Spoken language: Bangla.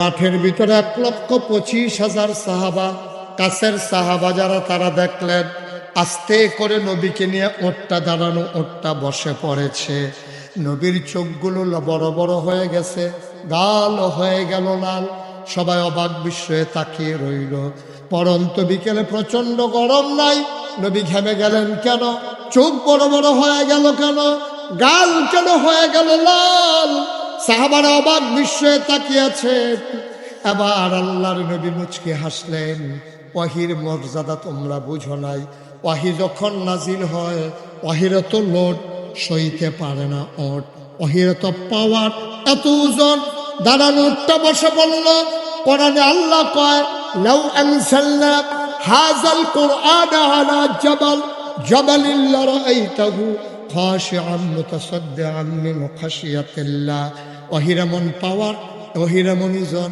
মাঠের ভিতরে এক লক্ষ পঁচিশ হাজার সাহাবা, কাছের সাহাবা যারা তারা দেখলেন, আস্তে করে নবীকে নিয়ে ওটটা দাঁড়ানো ওটটা বসে পড়েছে। নবীর চোখগুলো বড় বড় হয়ে গেছে, গাল হয়ে গেল লাল, সবাই অবাক বিস্ময়ে তাকিয়ে রইল। পরন্ত বিকেলে প্রচণ্ড গরম নাই, নবী ঘেমে গেলেন কেন? চোখ বড় বড় হয়ে গেল কেন? গাল কেন হয়ে গেল লাল? সাহাবারা অবাক বিস্ময়ে তাকিয়েছে এবার আল্লাহর নবী মুচকে হাসলেন, ওয়াহির মর্যাদা তোমরা বুঝো নাই। ওয়াহি যখন নাজিল হয়, ওয়াহির তো লোড সইতে পারে না ওট। ওয়াহির তো পাওয়ার এত ওজন, দাঁড়ানো উঠটা বসে পড়ল কোরআনে আল্লাহ কয়, লাউ আনসালনা হাযাল কুরআন আলা জাবাল জাবালিল লারাইতাহু খাশিআন মুতাসাদ্দিআন মিন খাশিয়াতিল্লাহ। ওয়াহির এমন পাওয়ার ইজন